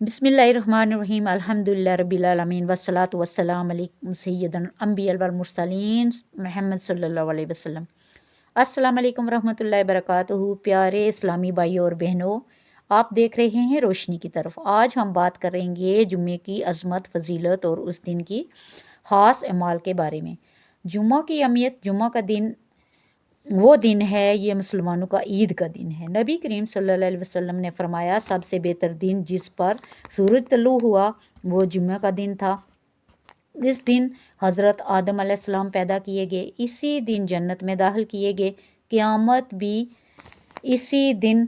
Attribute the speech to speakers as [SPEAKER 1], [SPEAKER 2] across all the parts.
[SPEAKER 1] بسم اللہ الرحمن الرحیم الحمد للہ رب العالمین وسلاۃ وسلام علیکم سید الانبیاء والمرسلین محمد صلی اللہ علیہ وسلم السلام علیکم ورحمۃ اللہ وبرکاتہ پیارے اسلامی بھائی اور بہنوں آپ دیکھ رہے ہیں روشنی کی طرف آج ہم بات کریں گے جمعے کی عظمت فضیلت اور اس دن کی خاص اعمال کے بارے میں جمعہ کی اہمیت جمعہ کا دن وہ دن ہے، یہ مسلمانوں کا عید کا دن ہے۔ نبی کریم صلی اللہ علیہ وسلم نے فرمایا، سب سے بہتر دن جس پر سورج طلوع ہوا، وہ جمعہ کا دن تھا۔ اس دن حضرت آدم علیہ السلام پیدا کیے گئے، اسی دن جنت میں داخل کیے گئے۔ قیامت بھی اسی دن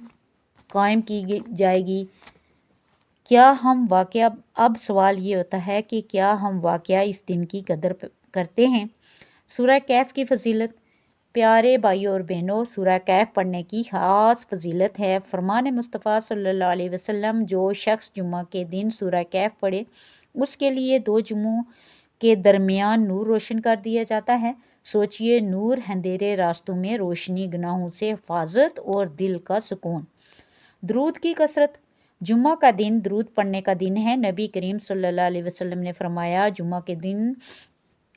[SPEAKER 1] قائم کی جائے گی۔ کیا ہم واقعہ، اب سوال یہ ہوتا ہے کہ کیا ہم واقعہ اس دن کی قدر کرتے ہیں؟ سورہ کیف کی فضیلت پیارے بھائی اور بہنوں، سورہ کیف پڑھنے کی خاص فضیلت ہے۔ فرمان مصطفیٰ صلی اللہ علیہ وسلم جو شخص جمعہ کے دن سورہ کیف پڑھے، اس کے لیے دو جمعوں کے درمیان نور روشن کر دیا جاتا ہے۔ سوچئے نور اندھیرے راستوں میں روشنی گناہوں سے حفاظت اور دل کا سکون۔ درود کی کثرت۔ جمعہ کا دن درود پڑھنے کا دن ہے۔ نبی کریم صلی اللہ علیہ وسلم نے فرمایا، جمعہ کے دن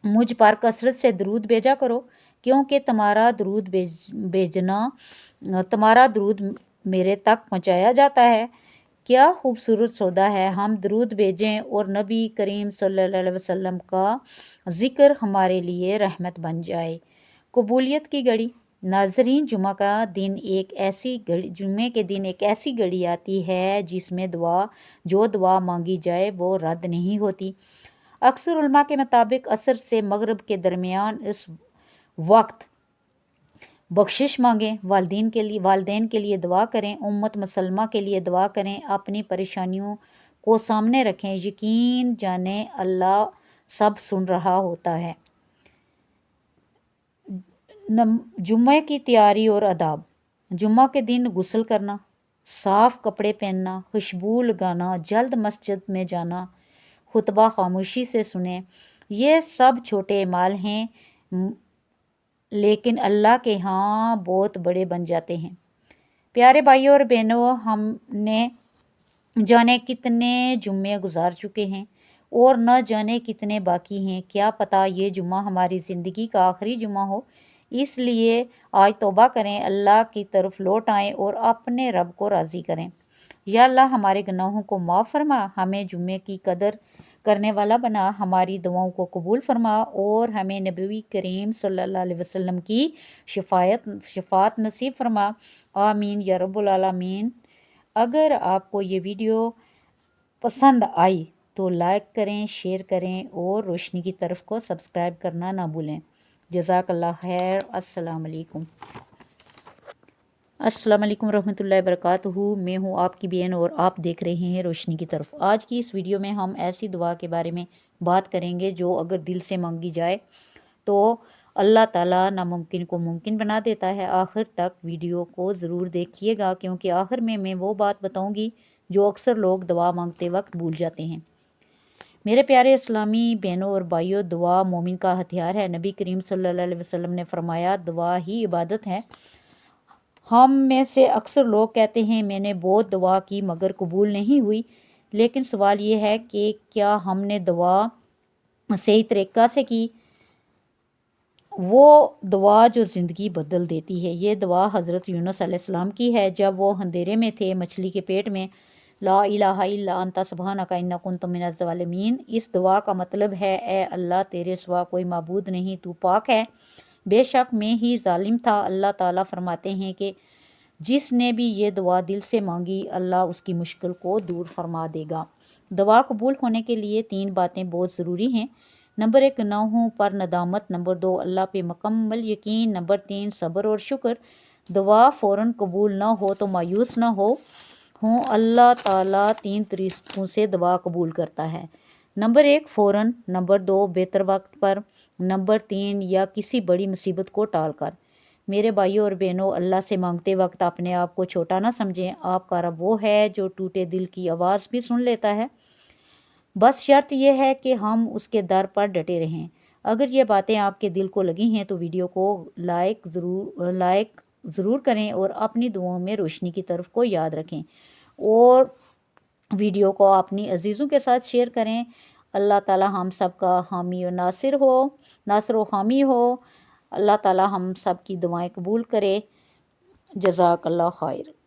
[SPEAKER 1] مجھ پر کثرت سے درود بھیجا کرو۔ کیونکہ تمہارا درود بھیجنا، تمہارا درود میرے تک پہنچایا جاتا ہے۔ کیا خوبصورت سودا ہے۔ ہم درود بھیجیں اور نبی کریم صلی اللہ علیہ وسلم کا ذکر ہمارے لیے رحمت بن جائے۔ قبولیت کی گھڑی۔ ناظرین، جمعہ کا دن ایک ایسی گھڑی جمعے کے دن ایک ایسی گھڑی آتی ہے جس میں دعا جو دعا مانگی جائے وہ رد نہیں ہوتی۔ اکثر علماء کے مطابق عصر سے مغرب کے درمیان اس وقت۔ بخشش مانگیں، والدین کے لیے، والدین کے لیے دعا کریں، امت مسلمہ کے لیے دعا کریں، اپنی پریشانیوں کو سامنے رکھیں، یقین جانیں اللہ سب سن رہا ہوتا ہے۔ جمعہ کی تیاری اور اداب جمعہ کے دن غسل کرنا، صاف کپڑے پہننا، خوشبو لگانا، جلد مسجد میں جانا، خطبہ خاموشی سے سنیں، یہ سب چھوٹے اعمال ہیں۔ لیکن اللہ کے ہاں بہت بڑے بن جاتے ہیں۔ پیارے بھائیوں اور بہنوں، ہم نے جانے کتنے جمعے گزار چکے ہیں اور نہ جانے کتنے باقی ہیں۔ کیا پتہ یہ جمعہ ہماری زندگی کا آخری جمعہ ہو۔ اس لیے آج توبہ کریں، اللہ کی طرف لوٹ آئیں اور اپنے رب کو راضی کریں۔ یا اللہ ہمارے گناہوں کو معاف فرما، ہمیں جمعے کی قدر کرنے والا بنا۔ ہماری دعاؤں کو قبول فرما اور ہمیں نبوی کریم صلی اللہ علیہ وسلم کی شفایت شفات نصیب فرما۔ آمین۔ یا رب العالمین۔ اگر آپ کو یہ ویڈیو پسند آئی تو لائک کریں، شیئر کریں اور روشنی کی طرف کو سبسکرائب کرنا نہ بھولیں۔ جزاک اللہ خیر۔ السلام علیکم۔ السلام علیکم ورحمۃ اللہ وبرکاتہ۔ میں ہوں آپ کی بہن اور آپ دیکھ رہے ہیں روشنی کی طرف۔ آج کی اس ویڈیو میں ہم ایسی دعا کے بارے میں بات کریں گے جو اگر دل سے مانگی جائے تو اللہ تعالیٰ ناممکن کو ممکن بنا دیتا ہے۔ آخر تک ویڈیو کو ضرور دیکھیے گا، کیونکہ آخر میں میں وہ بات بتاؤں گی جو اکثر لوگ دعا مانگتے وقت بھول جاتے ہیں۔ میرے پیارے اسلامی بہنوں اور بھائیوں، دعا مومن کا ہتھیار ہے۔ نبی کریم صلی اللہ علیہ وسلم نے فرمایا، دعا ہی عبادت ہے۔ ہم میں سے اکثر لوگ کہتے ہیں میں نے بہت دعا کی مگر قبول نہیں ہوئی۔ لیکن سوال یہ ہے کہ کیا ہم نے دعا صحیح طریقہ سے کی؟ وہ دعا جو زندگی بدل دیتی ہے۔ یہ دعا حضرت یونس علیہ السلام کی ہے۔ جب وہ اندھیرے میں تھے، مچھلی کے پیٹ میں، لا الہ الا انت سبحانک انا کنت من الظالمین، اس دعا کا مطلب ہے، اے اللہ تیرے سوا کوئی معبود نہیں، تو پاک ہے۔ بے شک میں ہی ظالم تھا۔ اللہ تعالیٰ فرماتے ہیں کہ جس نے بھی یہ دعا دل سے مانگی، اللہ اس کی مشکل کو دور فرما دے گا۔ دعا قبول ہونے کے لیے تین باتیں بہت ضروری ہیں۔ نمبر ایک، گناہوں پر ندامت۔ نمبر دو، اللہ پہ مکمل یقین۔ نمبر تین، صبر اور شکر۔ دعا فوراً قبول نہ ہو تو مایوس نہ ہو۔ ہوں، اللہ تعالیٰ تین طریقوں سے دعا قبول کرتا ہے۔ نمبر ایک فوراً، نمبر دو بہتر وقت پر، نمبر تین یا کسی بڑی مصیبت کو ٹال کر۔ میرے بھائیوں اور بہنوں، اللہ سے مانگتے وقت اپنے آپ کو چھوٹا نہ سمجھیں۔ آپ کا رب وہ ہے جو ٹوٹے دل کی آواز بھی سن لیتا ہے۔ بس شرط یہ ہے کہ ہم اس کے در پر ڈٹے رہیں۔ اگر یہ باتیں آپ کے دل کو لگی ہیں تو ویڈیو کو لائک ضرور لائک ضرور کریں اور اپنی دعاؤں میں روشنی کی طرف کو یاد رکھیں۔ اور ویڈیو کو اپنی عزیزوں کے ساتھ شیئر کریں۔ اللہ تعالی ہم سب کا حامی و ناصر ہو، ناصر و حامی ہو۔ اللہ تعالی ہم سب کی دعائیں قبول کرے۔ جزاک اللہ خیر۔